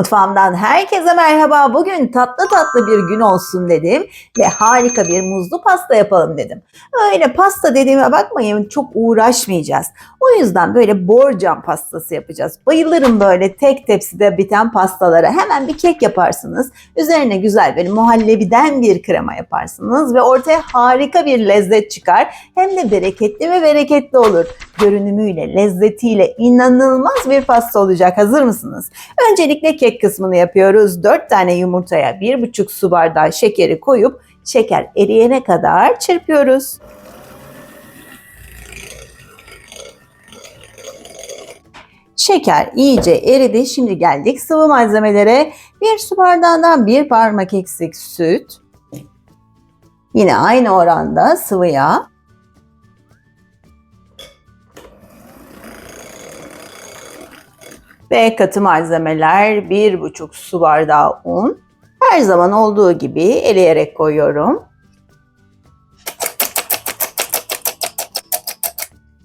Mutfağımdan herkese merhaba. Bugün tatlı tatlı bir gün olsun dedim ve harika bir muzlu pasta yapalım dedim. Öyle pasta dediğime bakmayın çok uğraşmayacağız. O yüzden böyle borcam pastası yapacağız. Bayılırım böyle tek tepside biten pastalara. Hemen bir kek yaparsınız. Üzerine güzel böyle muhallebiden bir krema yaparsınız ve ortaya harika bir lezzet çıkar. Hem de bereketli ve bereketli olur. Görünümüyle, lezzetiyle inanılmaz bir pasta olacak. Hazır mısınız? Öncelikle kek kısmını yapıyoruz. 4 tane yumurtaya 1,5 su bardağı şekeri koyup şeker eriyene kadar çırpıyoruz. Şeker iyice eridi. Şimdi geldik sıvı malzemelere. Bir su bardağından bir parmak eksik süt. Yine aynı oranda sıvı yağ. Ve katı malzemeler 1,5 su bardağı un. Her zaman olduğu gibi eleyerek koyuyorum.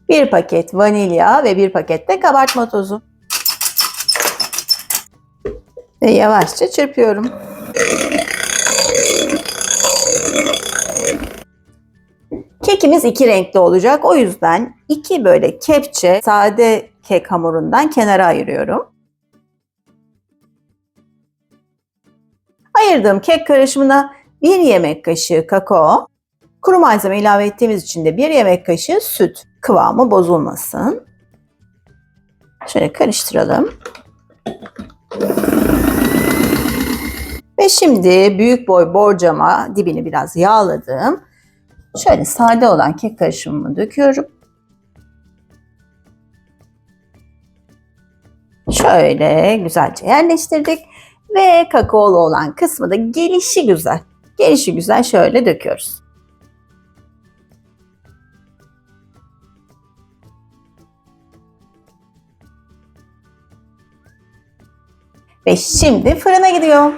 Bir paket vanilya ve bir paket de kabartma tozu. Ve yavaşça çırpıyorum. Kekimiz iki renkli olacak. O yüzden iki böyle kepçe sade kek hamurundan kenara ayırıyorum. Ayırdığım kek karışımına bir yemek kaşığı kakao, kuru malzeme ilave ettiğimiz için de bir yemek kaşığı süt. Kıvamı bozulmasın. Şöyle karıştıralım. Ve şimdi büyük boy borcama dibini biraz yağladım. Şöyle sade olan kek karışımımı döküyorum. Şöyle güzelce yerleştirdik ve kakaolu olan kısmı da gelişi güzel. Gelişi güzel şöyle döküyoruz. Ve şimdi fırına gidiyor.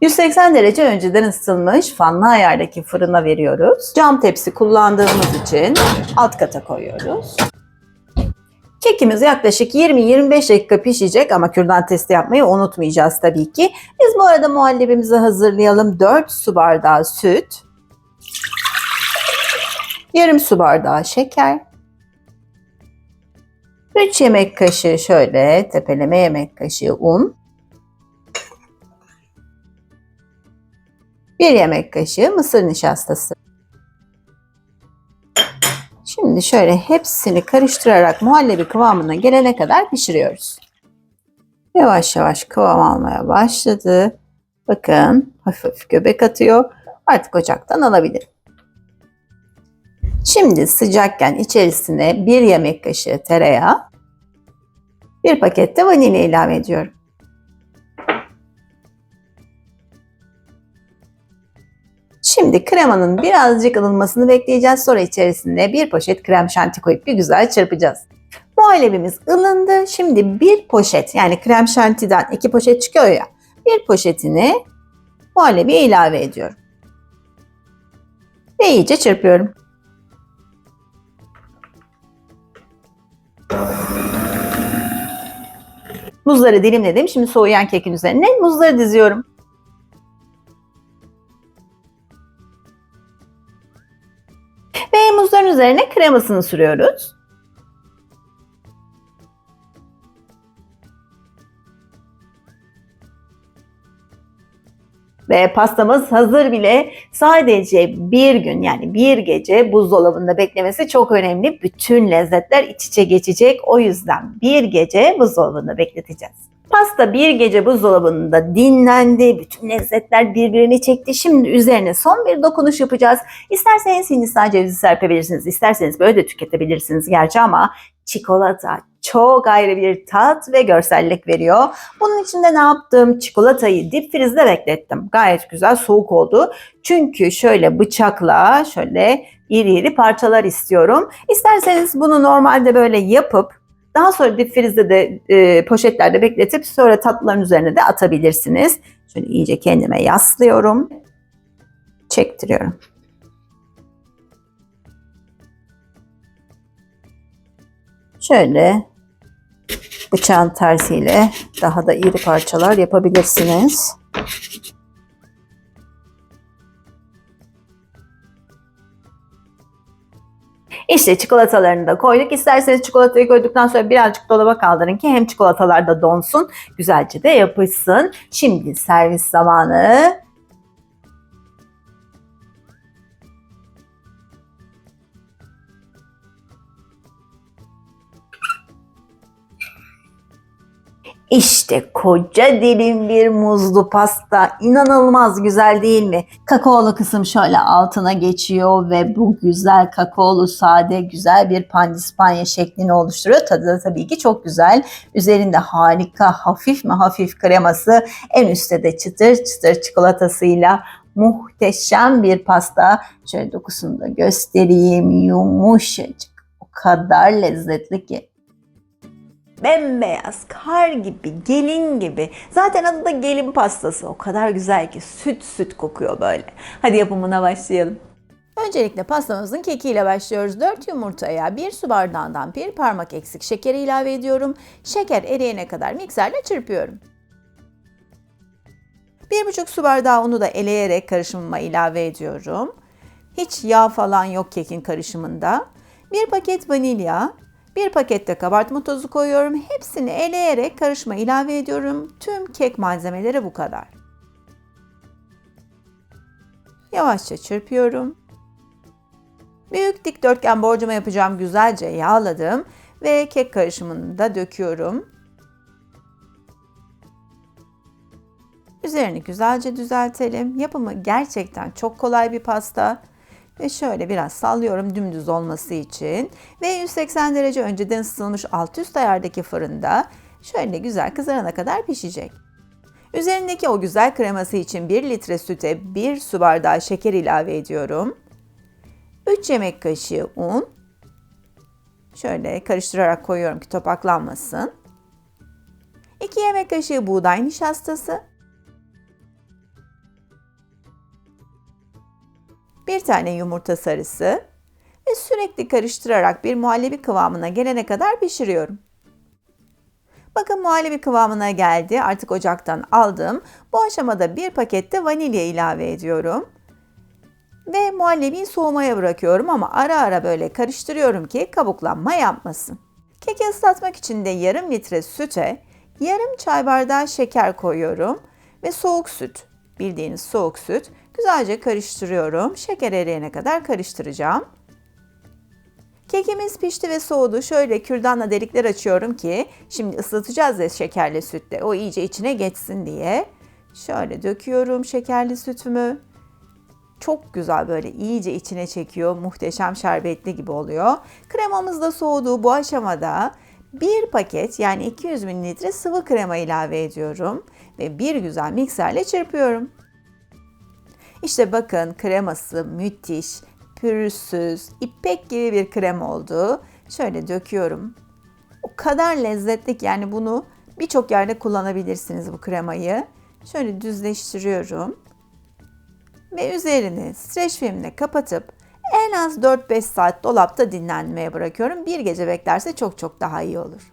180 derece önceden ısıtılmış fanlı ayardaki fırına veriyoruz. Cam tepsi kullandığımız için alt kata koyuyoruz. Kekimiz yaklaşık 20-25 dakika pişecek ama kürdan testi yapmayı unutmayacağız tabii ki. Biz bu arada muhallebimizi hazırlayalım. 4 su bardağı süt, yarım su bardağı şeker, 3 yemek kaşığı şöyle tepeleme yemek kaşığı un, 1 yemek kaşığı mısır nişastası. Şimdi şöyle hepsini karıştırarak muhallebi kıvamına gelene kadar pişiriyoruz. Yavaş yavaş kıvam almaya başladı. Bakın hafif hafif göbek atıyor. Artık ocaktan alabilirim. Şimdi sıcakken içerisine bir yemek kaşığı tereyağı, bir paket de vanilya ilave ediyorum. Şimdi kremanın birazcık ılınmasını bekleyeceğiz. Sonra içerisine bir poşet krem şanti koyup bir güzel çırpacağız. Muhallebimiz ılındı. Şimdi bir poşet yani krem şantiden iki poşet çıkıyor ya. Bir poşetini muhallebiye ilave ediyorum. Ve iyice çırpıyorum. Muzları dilimledim. Şimdi soğuyan kekin üzerine muzları diziyorum. Ve muzların üzerine kremasını sürüyoruz. Ve pastamız hazır bile. Sadece bir gün yani bir gece buzdolabında beklemesi çok önemli. Bütün lezzetler iç içe geçecek. O yüzden bir gece buzdolabında bekleteceğiz. Pasta bir gece buzdolabında dinlendi. Bütün lezzetler birbirini çekti. Şimdi üzerine son bir dokunuş yapacağız. İsterseniz Hindistan cevizi serpebilirsiniz. İsterseniz böyle de tüketebilirsiniz gerçi ama çikolata çok ayrı bir tat ve görsellik veriyor. Bunun için de ne yaptım? Çikolatayı dip frizde beklettim. Gayet güzel soğuk oldu. Çünkü şöyle bıçakla şöyle iri iri parçalar istiyorum. İsterseniz bunu normalde böyle yapıp daha sonra dip frizde de e, poşetlerde bekletip sonra tatlıların üzerine de atabilirsiniz. Şöyle iyice kendime yaslıyorum. Çektiriyorum. Şöyle Bıçağın tersiyle daha da iri parçalar yapabilirsiniz. İşte çikolatalarını da koyduk. İsterseniz çikolatayı koyduktan sonra birazcık dolaba kaldırın ki hem çikolatalar da donsun, güzelce de yapışsın. Şimdi servis zamanı. İşte koca dilim bir muzlu pasta. İnanılmaz güzel değil mi? Kakaolu kısım şöyle altına geçiyor ve bu güzel kakaolu sade güzel bir pandispanya şeklini oluşturuyor. Tadı da tabii ki çok güzel. Üzerinde harika hafif mi hafif kreması. En üstte de çıtır çıtır çikolatasıyla muhteşem bir pasta. Şöyle dokusunu da göstereyim. Yumuşacık. O kadar lezzetli ki bembeyaz, kar gibi, gelin gibi. Zaten adı da gelin pastası. O kadar güzel ki süt süt kokuyor böyle. Hadi yapımına başlayalım. Öncelikle pastamızın kekiyle başlıyoruz. 4 yumurtaya 1 su bardağından 1 parmak eksik şekeri ilave ediyorum. Şeker eriyene kadar mikserle çırpıyorum. 1,5 su bardağı unu da eleyerek karışımıma ilave ediyorum. Hiç yağ falan yok kekin karışımında. 1 paket vanilya, bir pakette kabartma tozu koyuyorum. Hepsini eleyerek karışma ilave ediyorum. Tüm kek malzemeleri bu kadar. Yavaşça çırpıyorum. Büyük dikdörtgen borcama yapacağım güzelce yağladım ve kek karışımını da döküyorum. Üzerini güzelce düzeltelim. Yapımı gerçekten çok kolay bir pasta. Ve şöyle biraz sallıyorum dümdüz olması için. Ve 180 derece önceden ısıtılmış alt üst ayardaki fırında şöyle güzel kızarana kadar pişecek. Üzerindeki o güzel kreması için 1 litre süte 1 su bardağı şeker ilave ediyorum. 3 yemek kaşığı un. Şöyle karıştırarak koyuyorum ki topaklanmasın. 2 yemek kaşığı buğday nişastası. Bir tane yumurta sarısı ve sürekli karıştırarak bir muhallebi kıvamına gelene kadar pişiriyorum. Bakın muhallebi kıvamına geldi. Artık ocaktan aldım. Bu aşamada bir pakette vanilya ilave ediyorum. Ve muhallebiyi soğumaya bırakıyorum ama ara ara böyle karıştırıyorum ki kabuklanma yapmasın. Keki ıslatmak için de yarım litre süte yarım çay bardağı şeker koyuyorum ve soğuk süt, bildiğiniz soğuk süt Güzelce karıştırıyorum. Şeker eriyene kadar karıştıracağım. Kekimiz pişti ve soğudu. Şöyle kürdanla delikler açıyorum ki şimdi ıslatacağız ya şekerli sütle. O iyice içine geçsin diye. Şöyle döküyorum şekerli sütümü. Çok güzel böyle iyice içine çekiyor. Muhteşem şerbetli gibi oluyor. Kremamız da soğudu. Bu aşamada bir paket yani 200 ml sıvı krema ilave ediyorum ve bir güzel mikserle çırpıyorum. İşte bakın kreması müthiş, pürüzsüz, ipek gibi bir krem oldu. Şöyle döküyorum. O kadar lezzetli ki yani bunu birçok yerde kullanabilirsiniz bu kremayı. Şöyle düzleştiriyorum. Ve üzerini streç filmle kapatıp en az 4-5 saat dolapta dinlenmeye bırakıyorum. Bir gece beklerse çok çok daha iyi olur.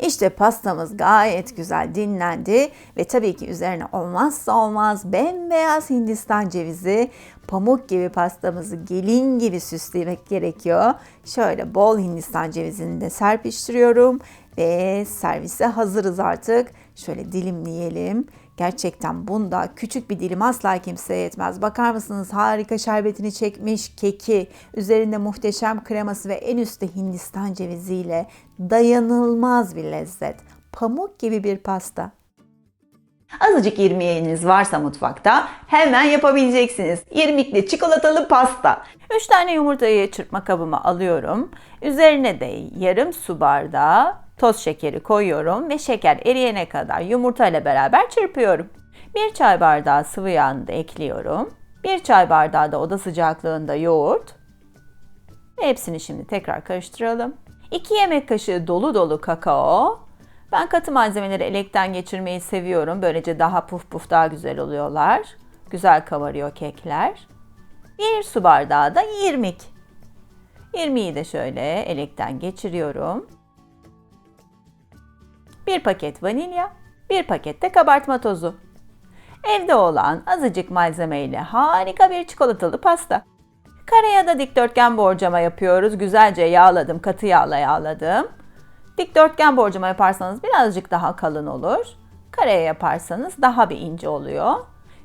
İşte pastamız gayet güzel dinlendi ve tabii ki üzerine olmazsa olmaz bembeyaz Hindistan cevizi pamuk gibi pastamızı gelin gibi süslemek gerekiyor. Şöyle bol Hindistan cevizini de serpiştiriyorum ve servise hazırız artık. Şöyle dilimleyelim. Gerçekten bunda küçük bir dilim asla kimseye yetmez. Bakar mısınız harika şerbetini çekmiş keki, üzerinde muhteşem kreması ve en üstte Hindistan ceviziyle dayanılmaz bir lezzet. Pamuk gibi bir pasta. Azıcık irmiğiniz varsa mutfakta hemen yapabileceksiniz. İrmikli çikolatalı pasta. 3 tane yumurtayı çırpma kabıma alıyorum. Üzerine de yarım su bardağı Toz şekeri koyuyorum ve şeker eriyene kadar yumurta ile beraber çırpıyorum. Bir çay bardağı sıvı yağını da ekliyorum. Bir çay bardağı da oda sıcaklığında yoğurt. Ve hepsini şimdi tekrar karıştıralım. 2 yemek kaşığı dolu dolu kakao. Ben katı malzemeleri elekten geçirmeyi seviyorum. Böylece daha puf puf daha güzel oluyorlar. Güzel kavarıyor kekler. Bir su bardağı da irmik. İrmiği de şöyle elekten geçiriyorum. Bir paket vanilya, bir paket de kabartma tozu. Evde olan azıcık malzemeyle harika bir çikolatalı pasta. Kare ya da dikdörtgen borcama yapıyoruz. Güzelce yağladım, katı yağla yağladım. Dikdörtgen borcama yaparsanız birazcık daha kalın olur. Kareye yaparsanız daha bir ince oluyor.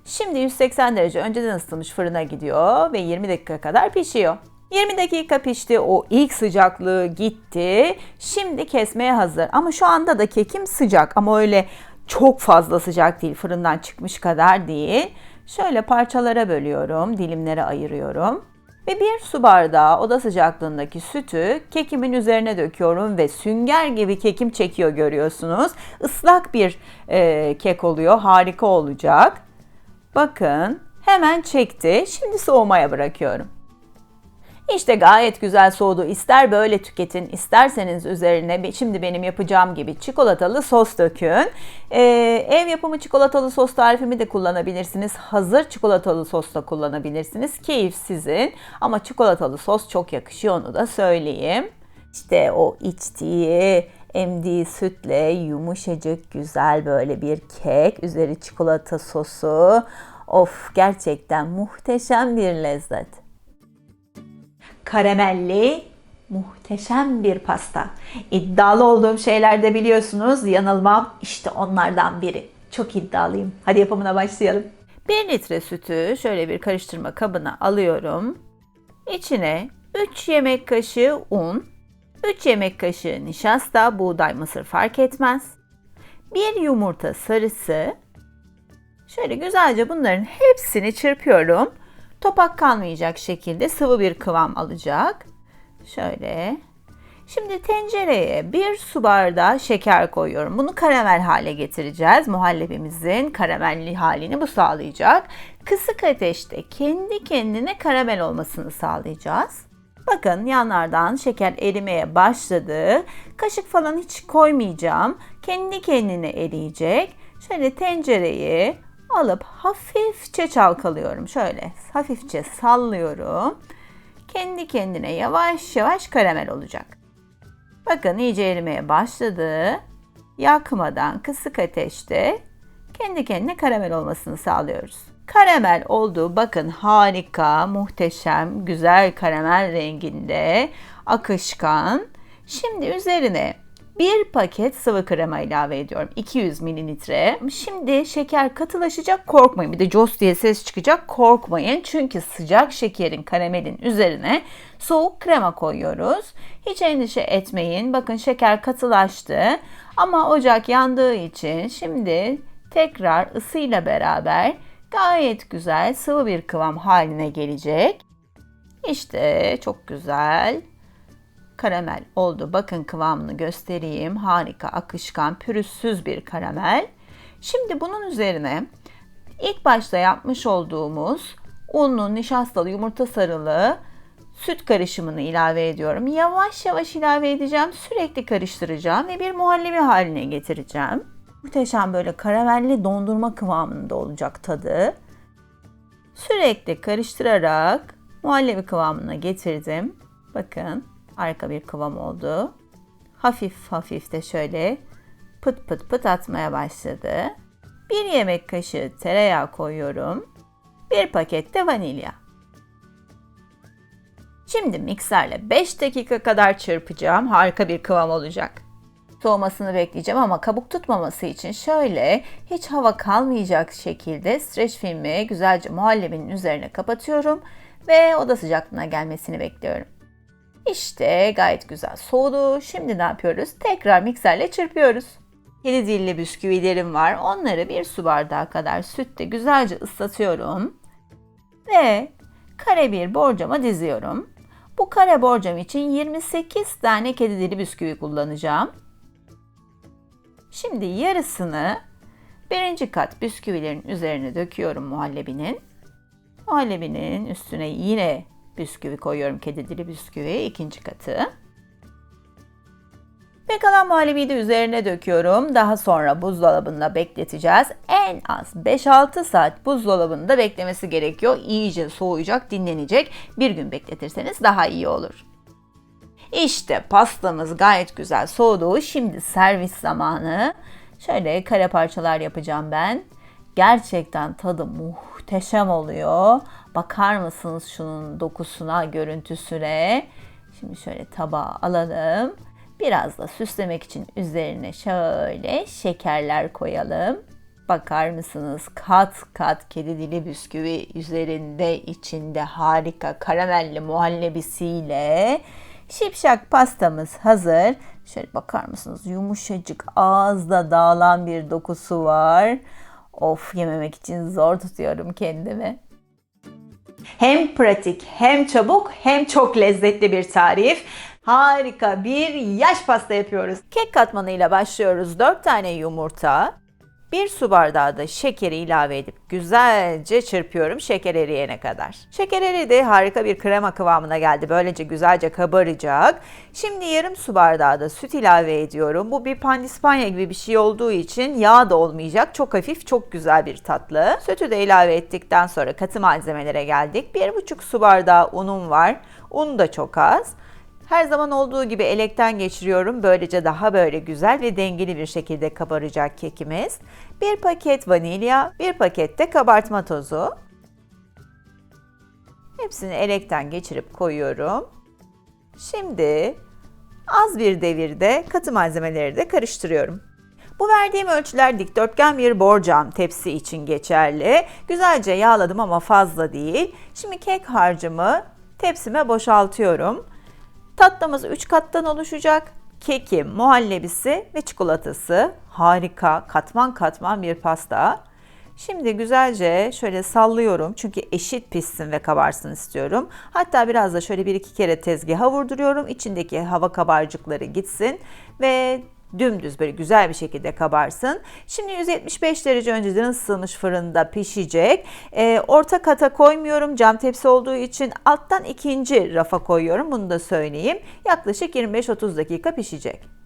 Şimdi 180 derece önceden ısıtılmış fırına gidiyor ve 20 dakika kadar pişiyor. 20 dakika pişti. O ilk sıcaklığı gitti. Şimdi kesmeye hazır. Ama şu anda da kekim sıcak ama öyle çok fazla sıcak değil. Fırından çıkmış kadar değil. Şöyle parçalara bölüyorum, dilimlere ayırıyorum. Ve bir su bardağı oda sıcaklığındaki sütü kekimin üzerine döküyorum ve sünger gibi kekim çekiyor görüyorsunuz. Islak bir e, kek oluyor, harika olacak. Bakın hemen çekti. Şimdi soğumaya bırakıyorum. İşte gayet güzel soğudu. İster böyle tüketin, isterseniz üzerine şimdi benim yapacağım gibi çikolatalı sos dökün. Ee, ev yapımı çikolatalı sos tarifimi de kullanabilirsiniz. Hazır çikolatalı sos da kullanabilirsiniz. Keyif sizin. Ama çikolatalı sos çok yakışıyor onu da söyleyeyim. İşte o içtiği, emdiği sütle yumuşacık güzel böyle bir kek. Üzeri çikolata sosu. Of gerçekten muhteşem bir lezzet karamelli muhteşem bir pasta. İddialı olduğum şeyler de biliyorsunuz. Yanılmam işte onlardan biri. Çok iddialıyım. Hadi yapımına başlayalım. 1 litre sütü şöyle bir karıştırma kabına alıyorum. İçine 3 yemek kaşığı un, 3 yemek kaşığı nişasta, buğday, mısır fark etmez. 1 yumurta sarısı. Şöyle güzelce bunların hepsini çırpıyorum topak kalmayacak şekilde sıvı bir kıvam alacak. Şöyle. Şimdi tencereye bir su bardağı şeker koyuyorum. Bunu karamel hale getireceğiz. Muhallebimizin karamelli halini bu sağlayacak. Kısık ateşte kendi kendine karamel olmasını sağlayacağız. Bakın yanlardan şeker erimeye başladı. Kaşık falan hiç koymayacağım. Kendi kendine eriyecek. Şöyle tencereyi alıp hafifçe çalkalıyorum. Şöyle hafifçe sallıyorum. Kendi kendine yavaş yavaş karamel olacak. Bakın iyice erimeye başladı. Yakmadan kısık ateşte kendi kendine karamel olmasını sağlıyoruz. Karamel oldu. Bakın harika, muhteşem, güzel karamel renginde, akışkan. Şimdi üzerine bir paket sıvı krema ilave ediyorum. 200 mililitre. Şimdi şeker katılaşacak korkmayın. Bir de jos diye ses çıkacak korkmayın. Çünkü sıcak şekerin karamelin üzerine soğuk krema koyuyoruz. Hiç endişe etmeyin. Bakın şeker katılaştı. Ama ocak yandığı için şimdi tekrar ısıyla beraber gayet güzel sıvı bir kıvam haline gelecek. İşte çok güzel karamel oldu. Bakın kıvamını göstereyim. Harika, akışkan, pürüzsüz bir karamel. Şimdi bunun üzerine ilk başta yapmış olduğumuz unlu, nişastalı, yumurta sarılı süt karışımını ilave ediyorum. Yavaş yavaş ilave edeceğim. Sürekli karıştıracağım ve bir muhallebi haline getireceğim. Muhteşem böyle karamelli dondurma kıvamında olacak tadı. Sürekli karıştırarak muhallebi kıvamına getirdim. Bakın Harika bir kıvam oldu. Hafif hafif de şöyle pıt pıt pıt atmaya başladı. Bir yemek kaşığı tereyağı koyuyorum. Bir paket de vanilya. Şimdi mikserle 5 dakika kadar çırpacağım. Harika bir kıvam olacak. Soğumasını bekleyeceğim ama kabuk tutmaması için şöyle hiç hava kalmayacak şekilde streç filmi güzelce muhallebinin üzerine kapatıyorum ve oda sıcaklığına gelmesini bekliyorum. İşte gayet güzel soğudu. Şimdi ne yapıyoruz? Tekrar mikserle çırpıyoruz. Kedi dilli bisküvilerim var. Onları bir su bardağı kadar sütte güzelce ıslatıyorum. Ve kare bir borcama diziyorum. Bu kare borcam için 28 tane kedi dili bisküvi kullanacağım. Şimdi yarısını birinci kat bisküvilerin üzerine döküyorum muhallebinin. Muhallebinin üstüne yine bisküvi koyuyorum. Kedi dili bisküvi ikinci katı. Ve kalan muhallebiyi de üzerine döküyorum. Daha sonra buzdolabında bekleteceğiz. En az 5-6 saat buzdolabında beklemesi gerekiyor. İyice soğuyacak, dinlenecek. Bir gün bekletirseniz daha iyi olur. İşte pastamız gayet güzel soğudu. Şimdi servis zamanı. Şöyle kare parçalar yapacağım ben. Gerçekten tadı muhteşem oluyor. Bakar mısınız şunun dokusuna, görüntüsüne? Şimdi şöyle tabağa alalım. Biraz da süslemek için üzerine şöyle şekerler koyalım. Bakar mısınız? Kat kat kedi dili bisküvi üzerinde içinde harika karamelli muhallebisiyle şipşak pastamız hazır. Şöyle bakar mısınız? Yumuşacık ağızda dağılan bir dokusu var. Of yememek için zor tutuyorum kendimi. Hem pratik, hem çabuk, hem çok lezzetli bir tarif. Harika bir yaş pasta yapıyoruz. Kek katmanıyla başlıyoruz. 4 tane yumurta, 1 su bardağı da şekeri ilave edip güzelce çırpıyorum şeker eriyene kadar. Şeker eridi harika bir krema kıvamına geldi. Böylece güzelce kabaracak. Şimdi yarım su bardağı da süt ilave ediyorum. Bu bir pandispanya gibi bir şey olduğu için yağ da olmayacak. Çok hafif, çok güzel bir tatlı. Sütü de ilave ettikten sonra katı malzemelere geldik. 1,5 su bardağı unum var. Un da çok az. Her zaman olduğu gibi elekten geçiriyorum. Böylece daha böyle güzel ve dengeli bir şekilde kabaracak kekimiz. Bir paket vanilya, bir paket de kabartma tozu. Hepsini elekten geçirip koyuyorum. Şimdi az bir devirde katı malzemeleri de karıştırıyorum. Bu verdiğim ölçüler dikdörtgen bir borcam tepsi için geçerli. Güzelce yağladım ama fazla değil. Şimdi kek harcımı tepsime boşaltıyorum. Tatlımız 3 kattan oluşacak. Keki, muhallebisi ve çikolatası. Harika, katman katman bir pasta. Şimdi güzelce şöyle sallıyorum çünkü eşit pişsin ve kabarsın istiyorum. Hatta biraz da şöyle bir iki kere tezgaha vurduruyorum. İçindeki hava kabarcıkları gitsin ve dümdüz böyle güzel bir şekilde kabarsın. Şimdi 175 derece önceden ısıtılmış fırında pişecek. Ee, orta kata koymuyorum cam tepsi olduğu için alttan ikinci rafa koyuyorum bunu da söyleyeyim. Yaklaşık 25-30 dakika pişecek.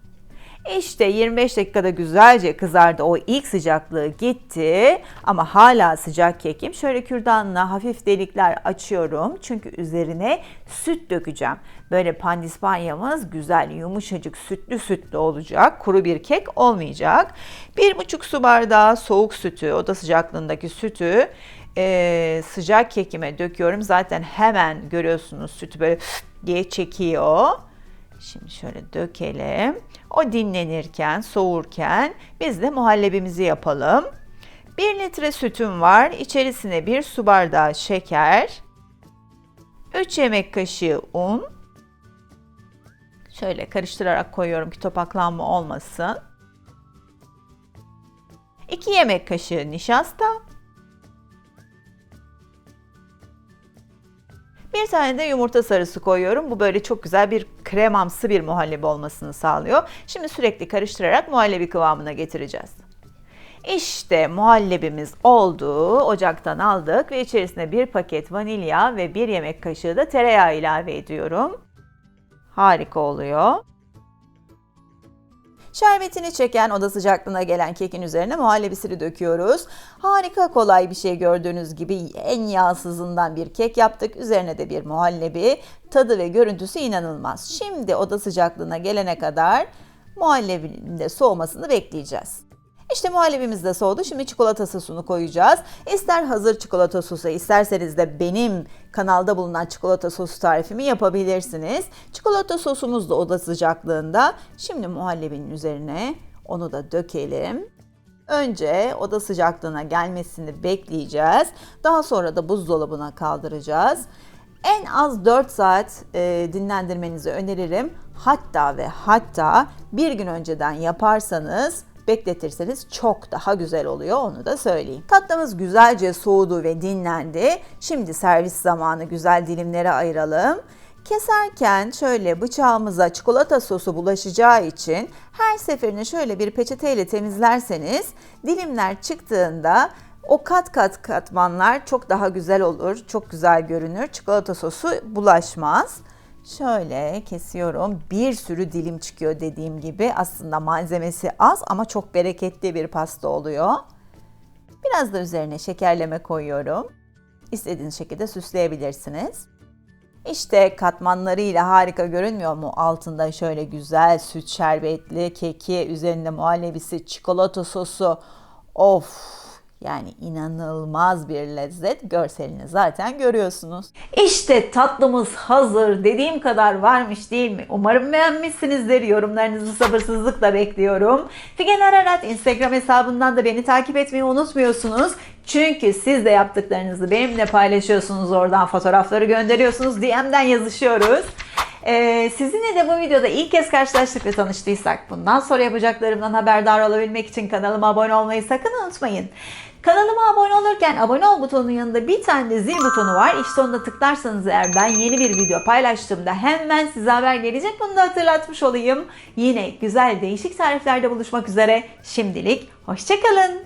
İşte 25 dakikada güzelce kızardı. O ilk sıcaklığı gitti ama hala sıcak kekim. Şöyle kürdanla hafif delikler açıyorum. Çünkü üzerine süt dökeceğim. Böyle pandispanyamız güzel, yumuşacık, sütlü sütlü olacak. Kuru bir kek olmayacak. 1,5 su bardağı soğuk sütü, oda sıcaklığındaki sütü e, sıcak kekime döküyorum. Zaten hemen görüyorsunuz sütü böyle diye çekiyor. Şimdi şöyle dökelim. O dinlenirken, soğurken biz de muhallebimizi yapalım. 1 litre sütüm var. İçerisine 1 su bardağı şeker, 3 yemek kaşığı un. Şöyle karıştırarak koyuyorum ki topaklanma olmasın. 2 yemek kaşığı nişasta. Bir tane de yumurta sarısı koyuyorum. Bu böyle çok güzel bir kremamsı bir muhallebi olmasını sağlıyor. Şimdi sürekli karıştırarak muhallebi kıvamına getireceğiz. İşte muhallebimiz oldu. Ocaktan aldık ve içerisine bir paket vanilya ve bir yemek kaşığı da tereyağı ilave ediyorum. Harika oluyor. Şerbetini çeken oda sıcaklığına gelen kekin üzerine muhallebisini döküyoruz. Harika kolay bir şey gördüğünüz gibi en yağsızından bir kek yaptık. Üzerine de bir muhallebi. Tadı ve görüntüsü inanılmaz. Şimdi oda sıcaklığına gelene kadar muhallebinin de soğumasını bekleyeceğiz. İşte muhallebimiz de soğudu. Şimdi çikolata sosunu koyacağız. İster hazır çikolata sosu, isterseniz de benim kanalda bulunan çikolata sosu tarifimi yapabilirsiniz. Çikolata sosumuz da oda sıcaklığında. Şimdi muhallebinin üzerine onu da dökelim. Önce oda sıcaklığına gelmesini bekleyeceğiz. Daha sonra da buzdolabına kaldıracağız. En az 4 saat e, dinlendirmenizi öneririm. Hatta ve hatta bir gün önceden yaparsanız bekletirseniz çok daha güzel oluyor onu da söyleyeyim. Tatlımız güzelce soğudu ve dinlendi. Şimdi servis zamanı güzel dilimlere ayıralım. Keserken şöyle bıçağımıza çikolata sosu bulaşacağı için her seferini şöyle bir peçeteyle temizlerseniz dilimler çıktığında o kat kat katmanlar çok daha güzel olur, çok güzel görünür. Çikolata sosu bulaşmaz. Şöyle kesiyorum. Bir sürü dilim çıkıyor dediğim gibi. Aslında malzemesi az ama çok bereketli bir pasta oluyor. Biraz da üzerine şekerleme koyuyorum. İstediğiniz şekilde süsleyebilirsiniz. İşte katmanlarıyla harika görünmüyor mu? Altında şöyle güzel süt şerbetli keki, üzerinde muhallebisi, çikolata sosu. Of! Yani inanılmaz bir lezzet. Görselini zaten görüyorsunuz. İşte tatlımız hazır. Dediğim kadar varmış değil mi? Umarım beğenmişsinizdir. Yorumlarınızı sabırsızlıkla bekliyorum. Figen Ararat Instagram hesabından da beni takip etmeyi unutmuyorsunuz. Çünkü siz de yaptıklarınızı benimle paylaşıyorsunuz. Oradan fotoğrafları gönderiyorsunuz. DM'den yazışıyoruz. Ee, sizinle de bu videoda ilk kez karşılaştık ve tanıştıysak bundan sonra yapacaklarımdan haberdar olabilmek için kanalıma abone olmayı sakın unutmayın. Kanalıma abone olurken abone ol butonunun yanında bir tane de zil butonu var. İşte onu da tıklarsanız eğer ben yeni bir video paylaştığımda hemen size haber gelecek. Bunu da hatırlatmış olayım. Yine güzel değişik tariflerde buluşmak üzere. Şimdilik hoşçakalın.